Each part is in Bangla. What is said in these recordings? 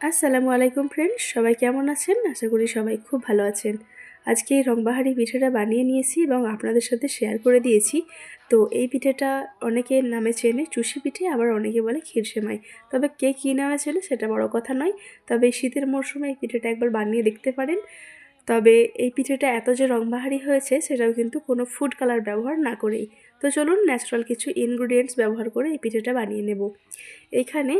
আসসালামু আলাইকুম ফ্রেন্ডস সবাই কেমন আছেন? আশা করি সবাই খুব ভালো আছেন। আজকে এই রংবাহারি পিঠেটা বানিয়ে নিয়েছি এবং আপনাদের সাথে শেয়ার করে দিয়েছি। তো এই পিঠেটা অনেকের নামে চেনে, চুষি পিঠে, আবার অনেকে বলে ক্ষীরসেমাই তবে কে কী নামে চেনে সেটা বড় কথা নয়। তবে এই শীতের মরশুমে এই পিঠেটা একবার বানিয়ে দেখতে পারেন। তবে এই পিঠেটা এত যে রংবাহারি হয়েছে, সেটাও কিন্তু কোনো ফুড কালার ব্যবহার না করেই। তো চলুন ন্যাচারাল কিছু ইনগ্রিডিয়েন্টস ব্যবহার করে এই পিঠেটা বানিয়ে নেব। এখানে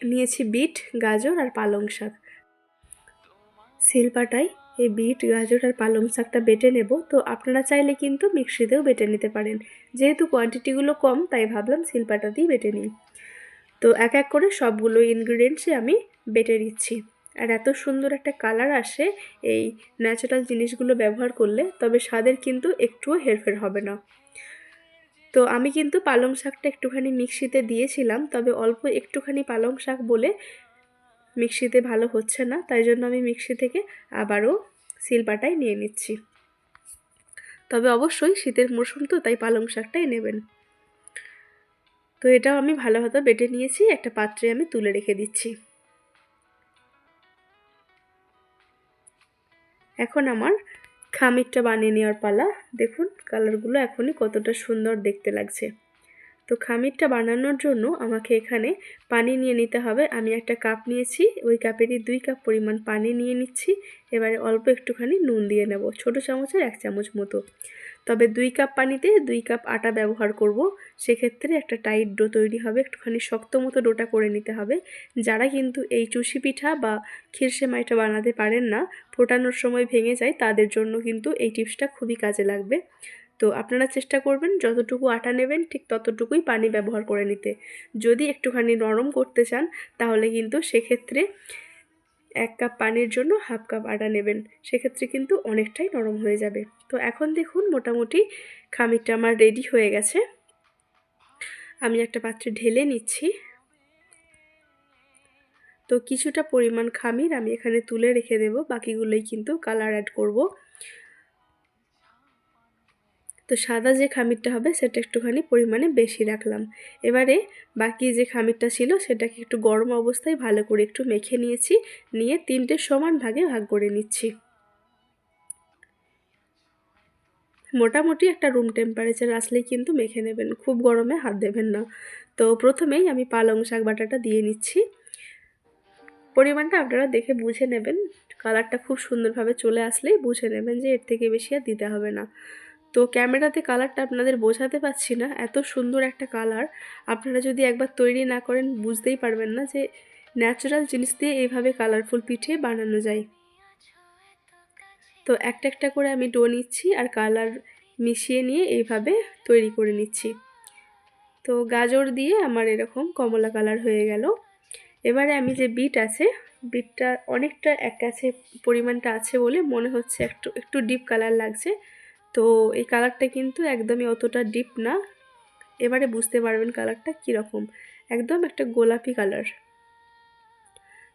নিয়েছি বিট, গাজর আর পালং শাক। শিলপাটায় এই বিট, গাজর আর পালং শাকটা বেটে নেব। তো আপনারা চাইলে কিন্তু মিক্সিতেও বেটে নিতে পারেন। যেহেতু কোয়ান্টিটিগুলো কম, তাই ভাবলাম শিলপাটা দিয়ে বেটে নিই। তো এক এক করে সবগুলো ইনগ্রিডিয়েন্টসই আমি বেটে নিচ্ছি। আর এত সুন্দর একটা কালার আসে এই ন্যাচারাল জিনিসগুলো ব্যবহার করলে, তবে স্বাদের কিন্তু একটুও হেরফের হবে না। তো আমি কিন্তু পালং শাকটা একটুখানি মিক্সিতে দিয়েছিলাম, তবে অল্প একটুখানি পালং শাক বলে মিক্সিতে ভালো হচ্ছে না, তাই জন্য আমি মিক্সি থেকে আবারও শিলপাটায় নিয়ে নিচ্ছি। তবে অবশ্যই শীতের মরশুম তো, তাই পালং শাকটাই নেবেন। তো এটাও আমি ভালোভাবে বেটে নিয়েছি, একটা পাত্রে আমি তুলে রেখে দিচ্ছি। এখন আমার খামিরটা বানিয়ে নেওয়ার পালা। দেখুন, কালারগুলো এখনই কতটা সুন্দর দেখতে লাগছে। তো খামিরটা বানানোর জন্য আমাকে এখানে পানি নিয়ে নিতে হবে। আমি একটা কাপ নিয়েছি, ওই কাপেরই দুই কাপ পরিমাণ পানি নিয়ে নিচ্ছি। এবারে অল্প একটুখানি নুন দিয়ে নেব, ছোট চামচের এক চামচ মতো। তবে দুই কাপ পানিতে দুই কাপ আটা ব্যবহার করব। সেক্ষেত্রে একটা টাইট ডো তৈরি হবে, একটুখানি শক্ত মতো ডোটা করে নিতে হবে। যারা কিন্তু এই চুষি পিঠা বা ক্ষীরসেমাইটা বানাতে পারেন না, ফোটানোর সময় ভেঙে যায়, তাদের জন্য কিন্তু এই টিপসটা খুবই কাজে লাগবে। তো আপনারা চেষ্টা করবেন, যতটুকু আটা নেবেন, ঠিক ততটুকুই পানি ব্যবহার করে নিতে। যদি একটুখানি নরম করতে চান, তাহলে কিন্তু সেক্ষেত্রে এক কাপ পানির জন্য হাফ কাপ আটা নেবেন, সেক্ষেত্রে কিন্তু অনেকটাই নরম হয়ে যাবে। তো এখন দেখুন মোটামুটি খামিরটা আমার রেডি হয়ে গেছে। আমি একটা পাত্রে ঢেলে নিচ্ছি। তো কিছুটা পরিমাণ খামির আমি এখানে তুলে রেখে দেব, বাকিগুলোই কিন্তু কালার অ্যাড করব। তো সাদা যে খামিরটা হবে, সেটা একটুখানি পরিমাণে বেশি রাখলাম। এবারে বাকি যে খামিরটা ছিল, সেটাকে একটু গরম অবস্থায় ভালো করে একটু মেখে নিয়েছি, নিয়ে তিনটে সমান ভাগে ভাগ করে নিচ্ছি। মোটামুটি একটা রুম টেম্পারেচার আসলেই কিন্তু মেখে নেবেন, খুব গরমে হাত দেবেন না। তো প্রথমেই আমি পালং শাক বাটাটা দিয়ে নিচ্ছি। পরিমাণটা আপনারা দেখে বুঝে নেবেন কালারটা খুব সুন্দরভাবে চলে আসলেই বুঝে নেবেন যে এর থেকে বেশি আর দিতে হবে না। তো ক্যামেরাতে কালারটা আপনাদের বোঝাতে পারছি না, এত সুন্দর একটা কালার আপনারা যদি একবার তৈরি না করেন, বুঝতেই পারবেন না যে ন্যাচারাল জিনিস দিয়ে এইভাবে কালারফুল পিঠে বানানো যায়। তো একটা একটা করে আমি ডো নিচ্ছি আর কালার মিশিয়ে নিয়ে এইভাবে তৈরি করে নিচ্ছি। তো গাজর দিয়ে আমার এরকম কমলা কালার হয়ে গেল। এবারে আমি যে বিট আছে বিটটা অনেকটা এক কাছে পরিমাণটা আছে বলে মনে হচ্ছে, একটু একটু ডিপ কালার লাগছে। তো এই কালারটা কিন্তু একদমই অতটা ডিপ না। এবারে বুঝতে পারবেন কালারটা কীরকম। একদম একটা গোলাপি কালার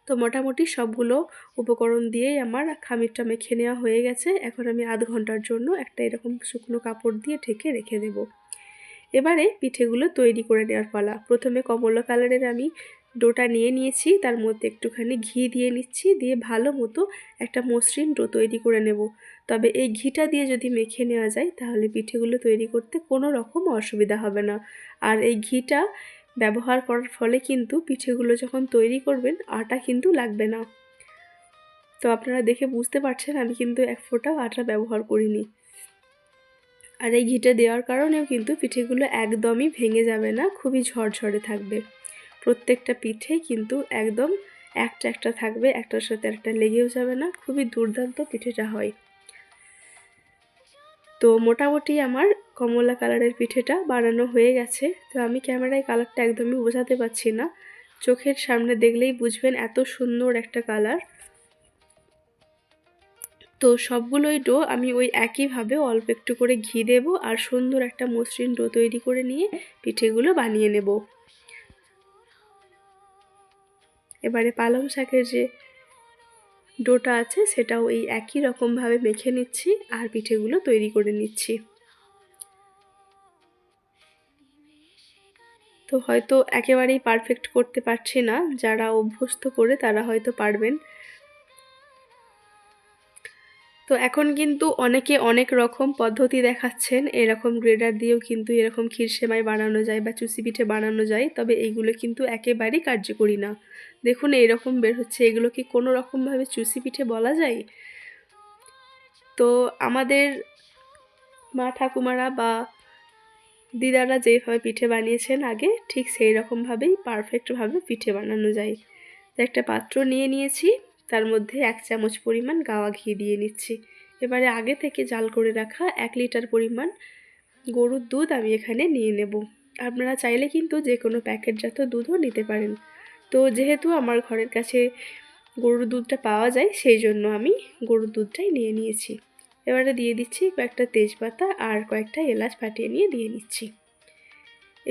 তো মোটামুটি সবগুলো উপকরণ দিয়েই আমার খামিরটা মেখে নেওয়া হয়ে গেছে। এখন আমি আধ ঘণ্টার জন্য একটা এরকম শুকনো কাপড় দিয়ে ঢেকে রেখে দেব। এবারে পিঠেগুলো তৈরি করে নেওয়ার পালা। প্রথমে কমলা কালারের আমি ডোটা নিয়ে নিয়েছি, তার মধ্যে একটুখানি ঘি দিয়ে নিচ্ছি, দিয়ে ভালো মতো একটা মসৃণ ডো তৈরি করে নেব। তবে এই ঘিটা দিয়ে যদি মেখে নেওয়া যায়, তাহলে পিঠেগুলো তৈরি করতে কোনো রকম অসুবিধা হবে না। আর এই ঘিটা ব্যবহার করার ফলে কিন্তু পিঠেগুলো যখন তৈরি করবেন, আটা কিন্তু লাগবে না। তো আপনারা দেখে বুঝতে পারছেন, আমি কিন্তু এক ফোঁটাও আটা ব্যবহার করিনি। আর এই ঘিটা দেওয়ার কারণেও কিন্তু পিঠেগুলো একদমই ভেঙে যাবে না, খুবই ঝরঝরে থাকবে। প্রত্যেকটা পিঠে কিন্তু একদম একটা একটা থাকবে, একটার সাথে একটা লেগেও যাবে না, খুবই দুর্দান্ত পিঠেটা হয়। তো মোটামুটি আমার কমলা কালারের পিঠেটা বানানো হয়ে গেছে। তো আমি ক্যামেরায় কালারটা একদমই বোঝাতে পারছি না। চোখের সামনে দেখলেই বুঝবেন এত সুন্দর একটা কালার। তো সবগুলোই ডো আমি ওই একইভাবে অল্প একটু করে ঘি দেব আর সুন্দর একটা মসৃণ ডো তৈরি করে নিয়ে পিঠেগুলো বানিয়ে নেব। এবারে পালং শাকের যে ডোটা আছে, সেটাও এই একই রকমভাবে মেখে নিচ্ছি আর পিঠেগুলো তৈরি করে নিচ্ছি। তো হয়তো একেবারেই পারফেক্ট করতে পারছি না, যারা অভ্যস্ত করে তারা হয়তো পারবেন। তো এখন কিন্তু অনেকে অনেক রকম পদ্ধতি দেখাচ্ছেন। এরকম গ্রেডার দিয়েও কিন্তু এরকম ক্ষীর সেমাই বানানো যায় বা চুষি পিঠে বানানো যায়, তবে এইগুলো কিন্তু একেবারেই কার্যকরী না। দেখুন এইরকম বের হচ্ছে। এগুলো কি কোনো রকমভাবে চুষি পিঠে বলা যায়? তো আমাদের মা ঠাকুমারা বা দিদারা যেভাবে পিঠে বানিয়েছেন আগে, ঠিক সেই রকমভাবেই পারফেক্টভাবে পিঠে বানানো যায়। একটা পাত্র নিয়ে নিয়েছি। তার মধ্যে এক চামচ পরিমাণ গাওয়া ঘি দিয়ে নিচ্ছি। এবারে আগে থেকে জাল করে রাখা এক লিটার পরিমাণ গরুর দুধ আমি এখানে নিয়ে নেব। আপনারা চাইলে কিন্তু যে কোনো প্যাকেটজাত দুধও নিতে পারেন। তো যেহেতু আমার ঘরের কাছে গরুর দুধটা পাওয়া যায়, সেই জন্য আমি গরুর দুধটাই নিয়ে নিয়েছি। এবারে দিয়ে দিচ্ছি কয়েকটা তেজপাতা আর কয়েকটা এলাচ ফাটিয়ে নিয়ে দিয়ে নিচ্ছি।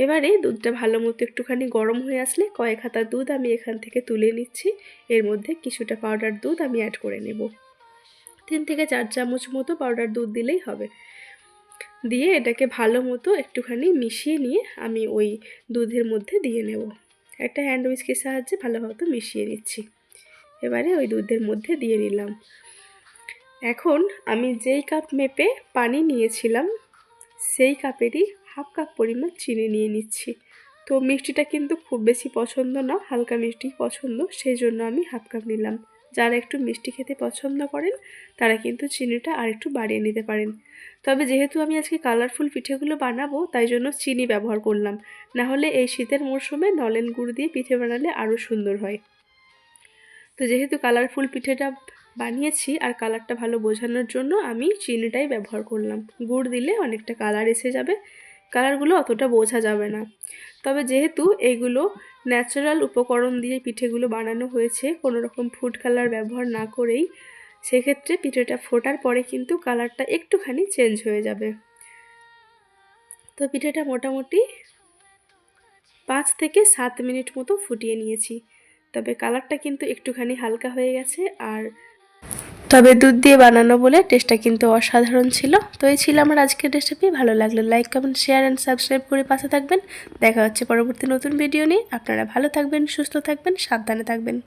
এবারে দুধটা ভালো মতো একটুখানি গরম হয়ে আসলে কয়েক হাতা দুধ আমি এখান থেকে তুলে নিচ্ছি। এর মধ্যে কিছুটা পাউডার দুধ আমি অ্যাড করে নেব। তিন থেকে চার চামচ মতো পাউডার দুধ দিলেই হবে। দিয়ে এটাকে ভালো মতো একটুখানি মিশিয়ে নিয়ে আমি ওই দুধের মধ্যে দিয়ে নেব। একটা হ্যান্ড উইস্কের সাহায্যে ভালোভাবে মিশিয়ে নিচ্ছি। এবারে ওই দুধের মধ্যে দিয়ে নিলাম। এখন আমি যেই কাপ মেপে পানি নিয়েছিলাম, সেই কাপেরই হাফ কাপ পরিমাণ চিনি নিয়ে নিচ্ছি। তো মিষ্টিটা কিন্তু খুব বেশি পছন্দ না, হালকা মিষ্টি পছন্দ সেই জন্য আমি হাফ কাপ নিলাম। যারা একটু মিষ্টি খেতে পছন্দ করেন, তারা কিন্তু চিনিটা আর একটু বাড়িয়ে নিতে পারেন। তবে যেহেতু আমি আজকে কালারফুল পিঠেগুলো বানাবো, তাই জন্য চিনি ব্যবহার করলাম। না হলে এই শীতের মরশুমে নলেন গুড় দিয়ে পিঠে বানালে আরও সুন্দর হয়। তো যেহেতু কালারফুল পিঠেটা বানিয়েছি আর কালারটা ভালো বোঝানোর জন্য আমি চিনিটাই ব্যবহার করলাম। গুড় দিলে অনেকটা কালার এসে যাবে কালারগুলো অতটা বোঝা যাবে না। তবে যেহেতু এইগুলো ন্যাচারাল উপকরণ দিয়ে পিঠেগুলো বানানো হয়েছে কোনো রকম ফুড কালার ব্যবহার না করেই, সেক্ষেত্রে পিঠেটা ফোটার পরে কিন্তু কালারটা একটুখানি চেঞ্জ হয়ে যাবে। তো পিঠেটা মোটামুটি পাঁচ থেকে সাত মিনিট মতো ফুটিয়ে নিয়েছি। তবে কালারটা কিন্তু একটুখানি হালকা হয়ে গেছে আর তবে দুধ দিয়ে বানানো বলে টেস্টটা কিন্তু অসাধারণ ছিল। তো এই ছিল আমার আজকের রেসিপি ভালো লাগলে like comment share and subscribe করে পাশে থাকবেন। দেখা হচ্ছে পরবর্তী নতুন ভিডিও নিয়ে। আপনারা ভালো থাকবেন, সুস্থ থাকবেন, সাবধানে থাকবেন।